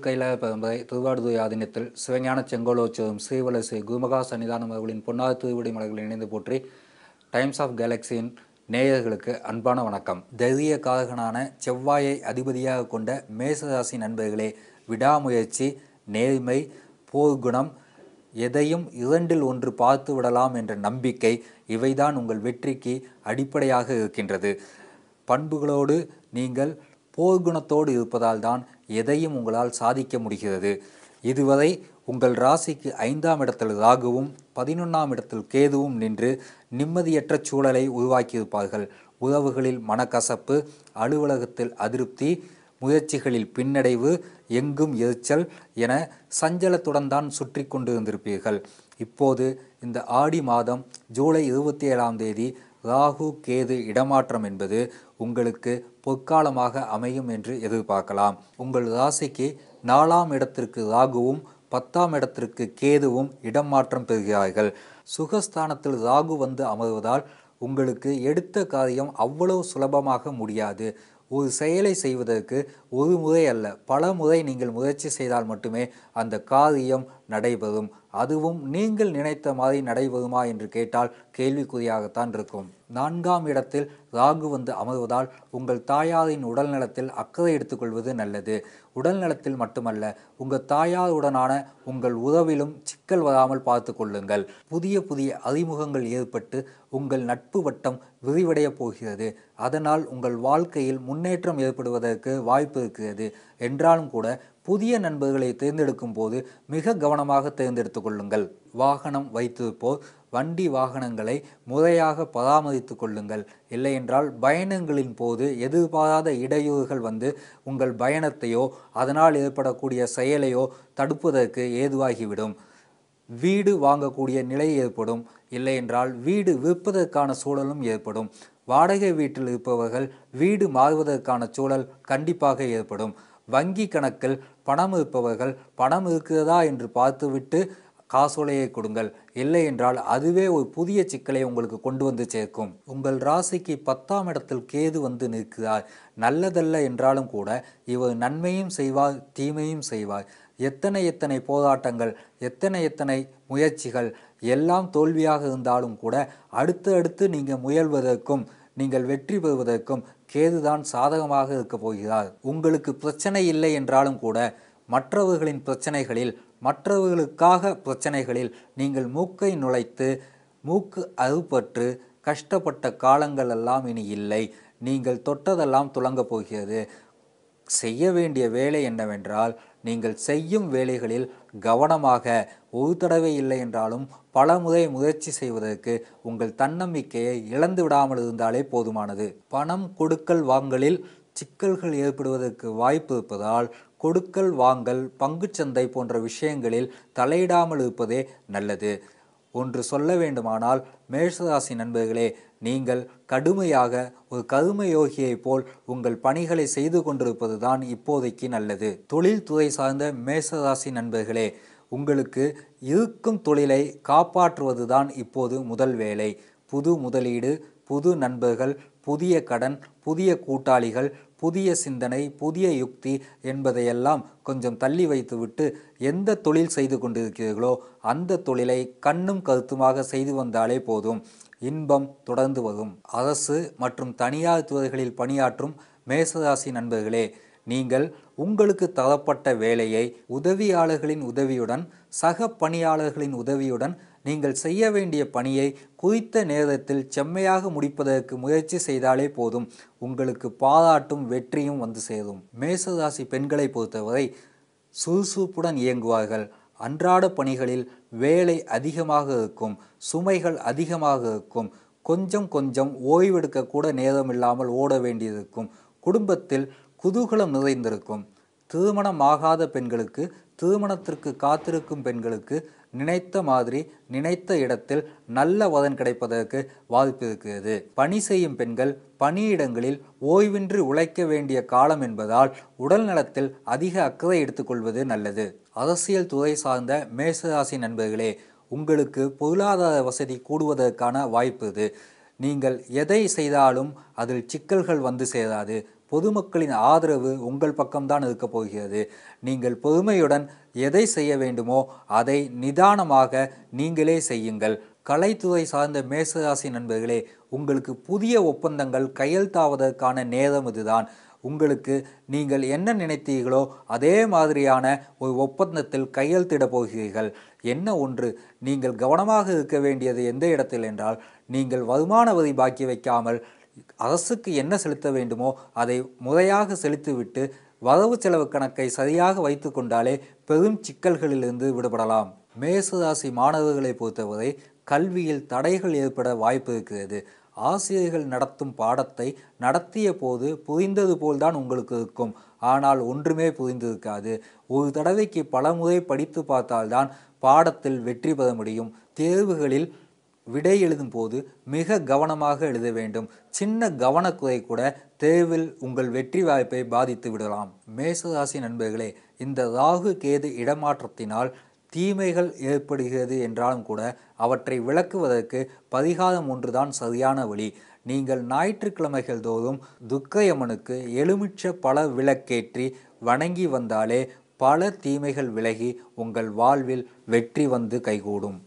திருக்கைலாய பரம்பரை திருவாடுதுறை ஆதீனத்தில் சிவஞான செங்கோலோற்சவம் ஸ்ரீவல ஸ்ரீ குருமகா சன்னிதானம் அவர்களின் பொன்னாத திருவிடை மலர்களை இணைந்து போற்றி டைம்ஸ் ஆஃப் கேலக்சியின் நேயர்களுக்கு அன்பான வணக்கம். தைரிய காரகனான செவ்வாயை அதிபதியாக கொண்ட மேசராசி நண்பர்களே விடாமுயற்சி நேர்மை போர்க்குணம் எதையும் இரண்டில் ஒன்று பார்த்து விடலாம் என்ற நம்பிக்கை இவைதான் உங்கள் வெற்றிக்கு அடிப்படையாக இருக்கின்றது. பண்புகளோடு நீங்கள் போர்க்குணத்தோடு இருப்பதால் தான் எதையும் உங்களால் சாதிக்க முடிகிறது. இதுவரை உங்கள் ராசிக்கு ஐந்தாம் இடத்தில் ராகுவும் பதினொன்றாம் இடத்தில் கேதுவும் நின்று நிம்மதியற்ற சூழலை உருவாக்கியிருப்பார்கள். உறவுகளில் மனக்கசப்பு அலுவலகத்தில் அதிருப்தி முயற்சிகளில் பின்னடைவு எங்கும் எரிச்சல் என சஞ்சலத்துடன் தான் சுற்றி கொண்டு இருந்திருப்பீர்கள் இப்போது இந்த ஆடி மாதம் ஜூலை இருபத்தி ஏழாம் தேதி ராகு கேது இடமாற்றம் என்பது உங்களுக்கு பொற்காலமாக அமையும் என்று எதிர்பார்க்கலாம். உங்கள் ராசிக்கு நாலாம் இடத்திற்கு ராகுவும் பத்தாம் இடத்திற்கு கேதுவும் இடம் மாற்றம் பெறுகிறார்கள். சுகஸ்தானத்தில் ராகு வந்து அமர்வதால் உங்களுக்கு எடுத்த காரியம் அவ்வளவு சுலபமாக முடியாது. ஒரு செயலை செய்வதற்கு ஒரு முறை அல்ல பல முறை நீங்கள் முயற்சி செய்தால் மட்டுமே அந்த காரியம் நடைபெறும். அதுவும் நீங்கள் நினைத்த மாதிரி நடைபெறுமா என்று கேட்டால் கேள்விக்குறியாகத்தான் இருக்கும். நான்காம் இடத்தில் ராகு வந்து அமர்வதால் உங்கள் தாயாரின் உடல் நலத்தில் அக்கறை எடுத்துக்கொள்வது நல்லது. உடல் நலத்தில் மட்டுமல்ல உங்கள் தாயாருடனான உங்கள் உறவிலும் சிக்கல் வராமல் பார்த்து கொள்ளுங்கள். புதிய புதிய அறிமுகங்கள் ஏற்பட்டு உங்கள் நட்பு வட்டம் விரிவடையப் போகிறது. அதனால் உங்கள் வாழ்க்கையில் முன்னேற்றம் ஏற்படுவதற்கு வாய்ப்பு இருக்கிறது. என்றாலும் கூட புதிய நண்பர்களை தேர்ந்தெடுக்கும் போது மிக கவனமாக தேர்ந்தெடுத்து கொள்ளுங்கள். வாகனம் வைத்திருப்போர் வண்டி வாகனங்களை முறையாக பராமரித்து கொள்ளுங்கள். இல்லையென்றால் பயணங்களின் போது எதிர்பாராத இடையூறுகள் வந்து உங்கள் பயணத்தையோ அதனால் ஏற்படக்கூடிய செயலையோ தடுப்பதற்கு ஏதுவாகிவிடும். வீடு வாங்கக்கூடிய நிலை ஏற்படும். இல்லையென்றால் வீடு விற்பதற்கான சூழலும் ஏற்படும். வாடகை வீட்டில் இருப்பவர்கள் வீடு மாறுவதற்கான சூழல் கண்டிப்பாக ஏற்படும். வங்கி கணக்கில் பணம் இருப்பவர்கள் பணம் இருக்கிறதா என்று பார்த்துவிட்டு காசோலையை கொடுங்கள். இல்லை என்றால் அதுவே ஒரு புதிய சிக்கலை உங்களுக்கு கொண்டு வந்து சேர்க்கும். உங்கள் ராசிக்கு பத்தாம் இடத்தில் கேது வந்து நிற்கிறார். நல்லதல்ல என்றாலும் கூட இவர் நன்மையும் செய்வார் தீமையும் செய்வார். எத்தனை எத்தனை போராட்டங்கள் எத்தனை எத்தனை முயற்சிகள் எல்லாம் தோல்வியாக இருந்தாலும் கூட அடுத்து அடுத்து நீங்கள் முயல்வதற்கும் நீங்கள் வெற்றி பெறுவதற்கும் கேதுதான் சாதகமாக இருக்க போகிறார். உங்களுக்கு பிரச்சனை இல்லை என்றாலும் கூட மற்றவர்களின் பிரச்சனைகளில் மற்றவர்களுக்காக பிரச்சனைகளில் நீங்கள் மூக்கை நுழைத்து மூக்கு அறுபற்று கஷ்டப்பட்ட காலங்கள் எல்லாம் இனி இல்லை. நீங்கள் தொட்டதெல்லாம் துலங்கப் போகிறது. செய்ய வேண்டிய வேலை என்னவென்றால் நீங்கள் செய்யும் வேலைகளில் கவனமாக ஒரு தடவை இல்லை என்றாலும் பல முறை முயற்சி செய்வதற்கு உங்கள் தன்னம்பிக்கையை இழந்து விடாமல் இருந்தாலே போதுமானது. பணம் கொடுக்கல் வாங்கலில் சிக்கல்கள் ஏற்படுவதற்கு வாய்ப்பு இருப்பதால் கொடுக்கல் வாங்கல் பங்குச்சந்தை போன்ற விஷயங்களில் தலையிடாமல் இருப்பதே நல்லது. ஒன்று சொல்ல வேண்டுமானால் மேஷராசி நண்பர்களே நீங்கள் கடுமையாக ஒரு கருமயோகியைப் போல் உங்கள் பணிகளை செய்து கொண்டிருப்பது தான் இப்போதைக்கு நல்லது. தொழில்துறை சார்ந்த மேஷராசி நண்பர்களே உங்களுக்கு இருக்கும் தொழிலை காப்பாற்றுவதுதான் இப்போது முதல் வேலை. புது முதலீடு புது நண்பர்கள் புதிய கடன் புதிய கூட்டாளிகள் புதிய சிந்தனை புதிய யுக்தி என்பதையெல்லாம் கொஞ்சம் தள்ளி வைத்துவிட்டு எந்த தொழில் செய்து கொண்டிருக்கிறீர்களோ அந்த தொழிலை கண்ணும் கருத்துமாக செய்து வந்தாலே போதும். இன்பம் தொடர்ந்து வரும். அரசு மற்றும் தனியார் துறைகளில் பணியாற்றும் மேசராசி நண்பர்களே நீங்கள் உங்களுக்கு தரப்பட்ட வேலையை உதவியாளர்களின் உதவியுடன் சக பணியாளர்களின் உதவியுடன் நீங்கள் செய்ய வேண்டிய பணியை குறித்த நேரத்தில் செம்மையாக முடிப்பதற்கு முயற்சி செய்தாலே போதும். உங்களுக்கு பாராட்டும் வெற்றியும் வந்து சேரும். மேசராசி பெண்களை பொறுத்தவரை சுறுசுறுப்புடன் இயங்குவார்கள். அன்றாட பணிகளில் வேலை அதிகமாக இருக்கும் சுமைகள் அதிகமாக இருக்கும். கொஞ்சம் கொஞ்சம் ஓய்வெடுக்க கூட நேரம் இல்லாமல் ஓட வேண்டியிருக்கும். குடும்பத்தில் குதூகலம் நிறைந்திருக்கும். திருமணமாகாத பெண்களுக்கு திருமணத்திற்கு காத்திருக்கும் பெண்களுக்கு நினைத்த மாதிரி நினைத்த இடத்தில் நல்ல வதன் கிடைப்பதற்கு வாய்ப்பு இருக்கிறது. பணி செய்யும் பெண்கள் பணியிடங்களில் ஓய்வின்றி உழைக்க வேண்டிய காலம் என்பதால் உடல் நலத்தில் அதிக அக்கறை எடுத்துக்கொள்வது நல்லது. அரசியல் துறை சார்ந்த மேசராசி நண்பர்களே உங்களுக்கு பொருளாதார வசதி கூடுவதற்கான வாய்ப்பு இது. நீங்கள் எதை செய்தாலும் அதில் சிக்கல்கள் வந்து சேராது. பொதுமக்களின் ஆதரவு உங்கள் பக்கம்தான் இருக்கப் போகிறது. நீங்கள் பொறுமையுடன் எதை செய்ய வேண்டுமோ அதை நிதானமாக நீங்களே செய்யுங்கள். கலைத்துறை சார்ந்த மேசராசி நண்பர்களே உங்களுக்கு புதிய ஒப்பந்தங்கள் கையெழுத்தாவதற்கான நேரம் இதுதான். உங்களுக்கு நீங்கள் என்ன நினைத்தீர்களோ அதே மாதிரியான ஒரு ஒப்பந்தத்தில் கையெழுத்திட போகிறீர்கள். என்ன ஒன்று? நீங்கள் கவனமாக இருக்க வேண்டியது எந்த இடத்தில் என்றால் நீங்கள் வருமான வரி பாக்கி வைக்காமல் அரசுக்கு என்ன செலுத்த வேண்டுமோ அதை முறையாக செலுத்திவிட்டு வரவு செலவு கணக்கை சரியாக வைத்து கொண்டாலே பெரும் சிக்கல்களிலிருந்து விடுபடலாம். மேசராசி மாணவர்களை பொறுத்தவரை கல்வியில் தடைகள் ஏற்பட வாய்ப்பு இருக்கிறது. ஆசிரியர்கள் நடத்தும் பாடத்தை நடத்திய போது புரிந்தது போல்தான் உங்களுக்கு இருக்கும். ஆனால் ஒன்றுமே புரிந்திருக்காது. ஒரு தடவைக்கு பல முறை படித்து பார்த்தால்தான் பாடத்தில் வெற்றி பெற முடியும். தேர்வுகளில் விடை எழுதும் போது மிக கவனமாக எழுத வேண்டும். சின்ன கவனக்குறை கூட தேர்வில் உங்கள் வெற்றி வாய்ப்பை பாதித்து விடலாம். மேசராசி நண்பர்களே இந்த ராகு கேது இடமாற்றத்தினால் தீமைகள் ஏற்படுகிறது என்றாலும் கூட அவற்றை விளக்குவதற்கு பரிகாரம் ஒன்றுதான் சரியான வழி. நீங்கள் ஞாயிற்றுக்கிழமைகள் தோறும் துர்க்கையம்மனுக்கு எலுமிச்ச பல விளக்கேற்றி வணங்கி வந்தாலே பல தீமைகள் விலகி உங்கள் வாழ்வில் வெற்றி வந்து கைகூடும்.